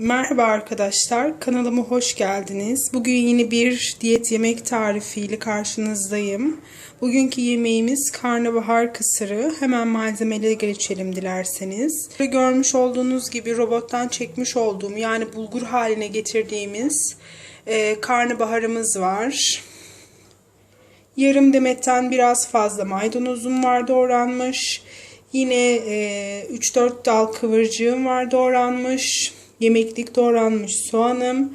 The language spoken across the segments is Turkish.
Merhaba arkadaşlar, kanalıma hoş geldiniz. Bugün yeni bir diyet yemek tarifiyle karşınızdayım. Bugünkü yemeğimiz karnabahar kısırı. Hemen malzemelere geçelim dilerseniz. Görmüş olduğunuz gibi robottan çekmiş olduğum yani bulgur haline getirdiğimiz e, karnabaharımız var. Yarım demetten biraz fazla maydanozum var doğranmış. Yine e, 3-4 dal kıvırcığım var doğranmış. Yemeklik doğranmış soğanım.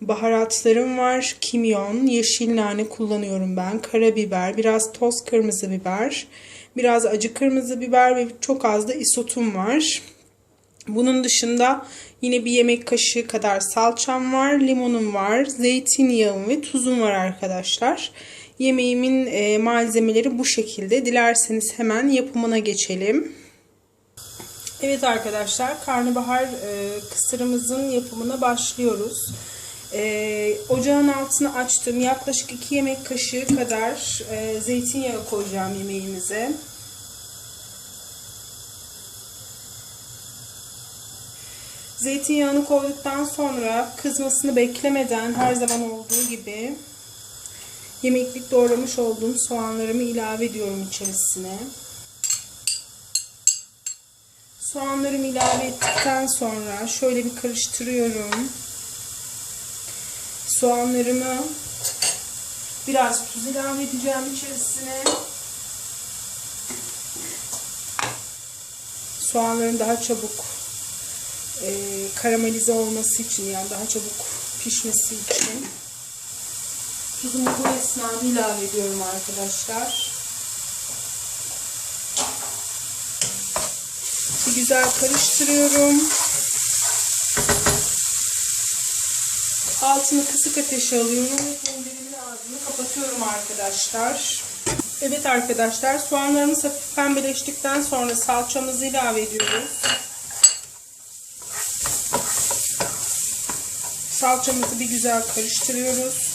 Baharatlarım var. Kimyon, yeşil nane kullanıyorum ben. Karabiber, biraz toz kırmızı biber. Biraz acı kırmızı biber ve çok az da isotum var. Bunun dışında yine bir yemek kaşığı kadar salçam var, limonum var, zeytinyağım ve tuzum var arkadaşlar. Yemeğimin e, malzemeleri bu şekilde. Dilerseniz hemen yapımına geçelim. Evet arkadaşlar karnabahar e, kısırımızın yapımına başlıyoruz. E, ocağın altını açtım. Yaklaşık 2 yemek kaşığı kadar e, zeytinyağı koyacağım yemeğimize. Zeytinyağını koyduktan sonra kızmasını beklemeden her zaman olduğu gibi yemeklik doğramış olduğum soğanlarımı ilave ediyorum içerisine. Soğanlarımı ilave ettikten sonra şöyle bir karıştırıyorum. Soğanlarımı biraz tuz ilave edeceğim içerisine. Soğanların daha çabuk e, karamelize olması için yani daha çabuk pişmesi için tuzumu bu esnada ilave ediyorum arkadaşlar. Güzel karıştırıyorum. Altını kısık ateşe alıyorum ve tenceremin ağzını kapatıyorum arkadaşlar. Evet arkadaşlar soğanlarımız hafif pembeleştikten sonra salçamızı ilave ediyoruz. Salçamızı bir güzel karıştırıyoruz.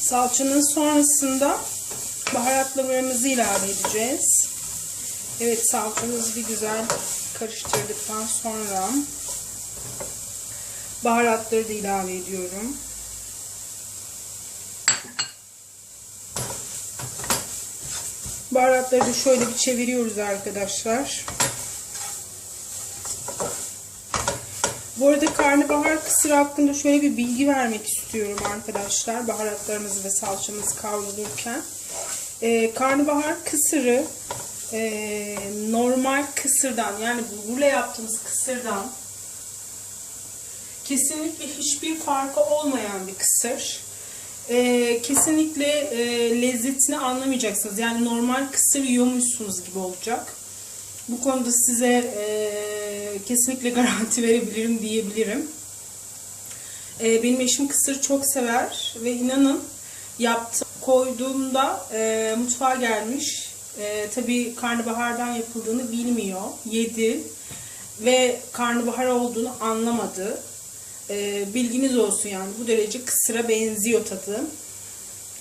Salçanın sonrasında baharatlarımızı ilave edeceğiz. Evet salçamızı bir güzel karıştırdıktan sonra baharatları da ilave ediyorum. Baharatları da şöyle bir çeviriyoruz arkadaşlar. Bu arada karnabahar kısır hakkında şöyle bir bilgi vermek istiyorum arkadaşlar. Baharatlarımız ve salçamız kavrulurken. Ee, karnabahar kısırı e, normal kısırdan yani bulgurla yaptığımız kısırdan kesinlikle hiçbir farkı olmayan bir kısır. Ee, kesinlikle e, lezzetini anlamayacaksınız. Yani normal kısır yiyormuşsunuz gibi olacak. Bu konuda size e, kesinlikle garanti verebilirim diyebilirim. E, benim eşim kısır çok sever ve inanın yaptı koyduğumda e, mutfağa gelmiş. E, tabii karnabahardan yapıldığını bilmiyor. Yedi ve karnabahar olduğunu anlamadı. E, bilginiz olsun yani bu derece kısıra benziyor tadı.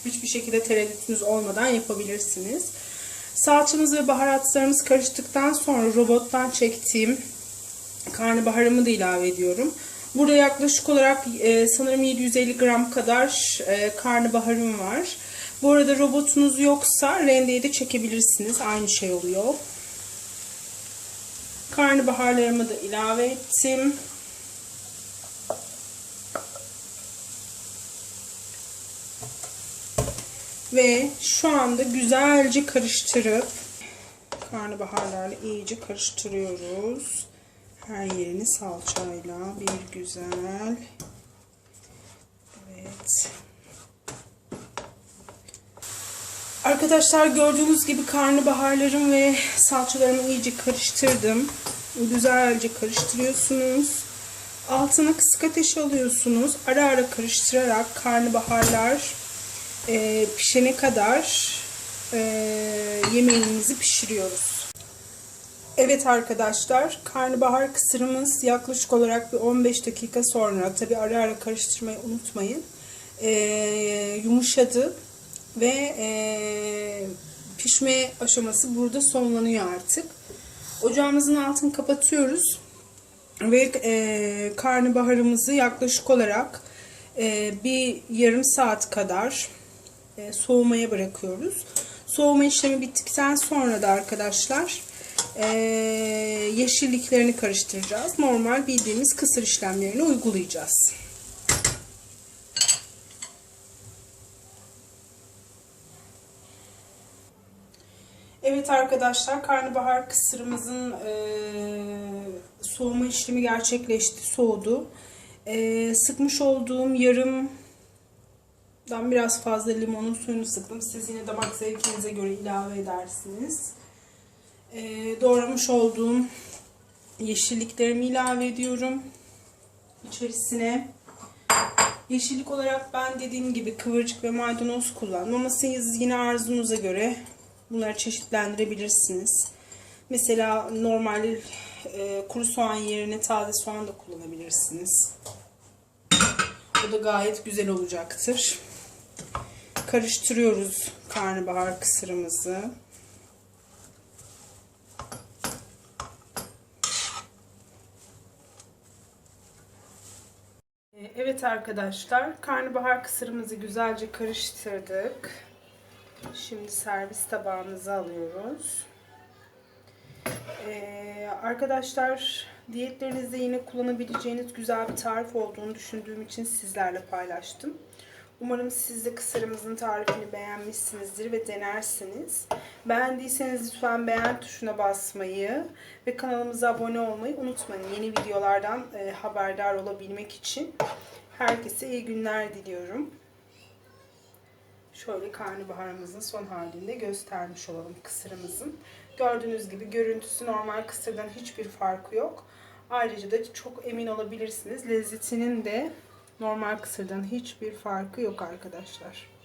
Hiçbir şekilde tereddütünüz olmadan yapabilirsiniz. Salçamız ve baharatlarımız karıştıktan sonra robottan çektiğim karnabaharımı da ilave ediyorum. Burada yaklaşık olarak e, sanırım 750 gram kadar e, karnabaharım var. Bu arada robotunuz yoksa rendeye de çekebilirsiniz. Aynı şey oluyor. Karnabaharlarımı da ilave ettim. Ve şu anda güzelce karıştırıp karnabaharlarla iyice karıştırıyoruz. Her yerini salçayla bir güzel. Evet. Arkadaşlar gördüğünüz gibi karnabaharlarım ve salçalarımı iyice karıştırdım. Güzelce karıştırıyorsunuz. Altına kısık ateş alıyorsunuz. Ara ara karıştırarak karnabaharlar e, pişene kadar e, yemeğimizi pişiriyoruz. Evet arkadaşlar karnabahar kısırımız yaklaşık olarak bir 15 dakika sonra tabi ara ara karıştırmayı unutmayın e, yumuşadı ve e, pişme aşaması burada sonlanıyor artık. Ocağımızın altını kapatıyoruz. Ve e, karnabaharımızı yaklaşık olarak e, bir yarım saat kadar e, soğumaya bırakıyoruz. Soğuma işlemi bittikten sonra da arkadaşlar e, yeşilliklerini karıştıracağız. Normal bildiğimiz kısır işlemlerini uygulayacağız. Evet arkadaşlar karnabahar kısırımızın e, soğuma işlemi gerçekleşti. Soğudu. E, sıkmış olduğum yarımdan biraz fazla limonun suyunu sıktım. Siz yine damak zevkinize göre ilave edersiniz. E, doğramış olduğum yeşilliklerimi ilave ediyorum. içerisine. Yeşillik olarak ben dediğim gibi kıvırcık ve maydanoz kullandım. Ama siz yine arzunuza göre bunları çeşitlendirebilirsiniz. Mesela normal e, kuru soğan yerine taze soğan da kullanabilirsiniz. Bu da gayet güzel olacaktır. Karıştırıyoruz karnabahar kısırımızı. E, Evet arkadaşlar, karnabahar kısırımızı güzelce karıştırdık. Şimdi servis tabağımıza alıyoruz. Ee, arkadaşlar diyetlerinizde yine kullanabileceğiniz güzel bir tarif olduğunu düşündüğüm için sizlerle paylaştım. Umarım siz de kısırımızın tarifini beğenmişsinizdir ve denersiniz. Beğendiyseniz lütfen beğen tuşuna basmayı ve kanalımıza abone olmayı unutmayın. Yeni videolardan e, haberdar olabilmek için herkese iyi günler diliyorum. Şöyle karnabaharımızın son halinde göstermiş olalım kısırımızın. Gördüğünüz gibi görüntüsü normal kısırdan hiçbir farkı yok. Ayrıca da çok emin olabilirsiniz. Lezzetinin de normal kısırdan hiçbir farkı yok arkadaşlar.